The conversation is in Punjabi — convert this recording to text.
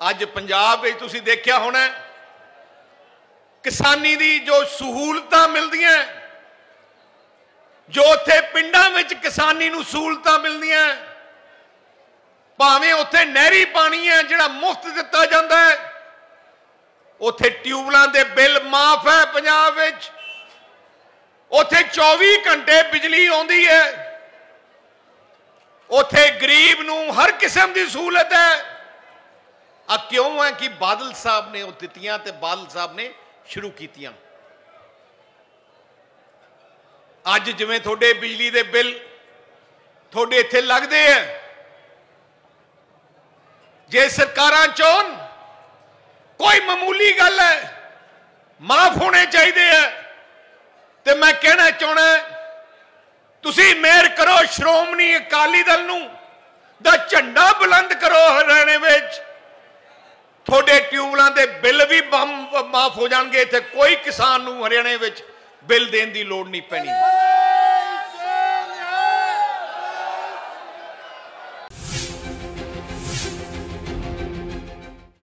ਅੱਜ ਪੰਜਾਬ ਵਿੱਚ ਤੁਸੀਂ ਦੇਖਿਆ ਹੋਣਾ ਕਿਸਾਨੀ ਦੀ ਜੋ ਸਹੂਲਤਾਂ ਮਿਲਦੀਆਂ ਜੋ ਉੱਥੇ ਪਿੰਡਾਂ ਵਿੱਚ ਕਿਸਾਨੀ ਨੂੰ ਸਹੂਲਤਾਂ ਮਿਲਦੀਆਂ ਭਾਵੇਂ ਉੱਥੇ ਨਹਿਰੀ ਪਾਣੀ ਹੈ ਜਿਹੜਾ ਮੁਫਤ ਦਿੱਤਾ ਜਾਂਦਾ ਹੈ, ਉੱਥੇ ਟਿਊਬਲਾਂ ਦੇ ਬਿੱਲ ਮਾਫ ਹੈ ਪੰਜਾਬ ਵਿੱਚ, ਉੱਥੇ 24 ਘੰਟੇ ਬਿਜਲੀ ਆਉਂਦੀ ਹੈ, ਉੱਥੇ ਗਰੀਬ ਨੂੰ ਹਰ ਕਿਸਮ ਦੀ ਸਹੂਲਤ ਹੈ। ਆ ਕਿਉਂ ਹੈ ਕਿ ਬਾਦਲ ਸਾਹਿਬ ਨੇ ਉਹ ਦਿੱਤੀਆਂ ਤੇ ਬਾਦਲ ਸਾਹਿਬ ਨੇ ਸ਼ੁਰੂ ਕੀਤੀਆਂ? ਅੱਜ ਜਿਵੇਂ ਤੁਹਾਡੇ ਬਿਜਲੀ ਦੇ ਬਿੱਲ ਤੁਹਾਡੇ ਇੱਥੇ ਲੱਗਦੇ ਆ। ਜੇ ਸਰਕਾਰਾਂ ਚਾਹਣ, ਕੋਈ ਮਾਮੂਲੀ ਗੱਲ ਹੈ, ਮਾਫ ਹੋਣੇ ਚਾਹੀਦੇ ਆ। ਤੇ ਮੈਂ ਕਹਿਣਾ ਚਾਹਣਾ ਤੁਸੀਂ ਮਿਹਰ ਕਰੋ ਸ਼੍ਰੋਮਣੀ ਅਕਾਲੀ ਦਲ ਨੂੰ, ਦਾ ਝੰਡਾ ਬੁਲੰਦ ਕਰੋ ਹਰਿਆਣੇ ਵਿੱਚ ਤੁਹਾਡੇ ਟਿਊਬਲਾਂ ਦੇ ਬਿੱਲ ਵੀ ਮਾਫ ਹੋ ਜਾਣਗੇ। ਇੱਥੇ ਕੋਈ ਕਿਸਾਨ ਨੂੰ ਹਰਿਆਣੇ ਵਿੱਚ ਬਿੱਲ ਦੇਣ ਦੀ ਲੋੜ ਨਹੀਂ ਪੈਣੀ।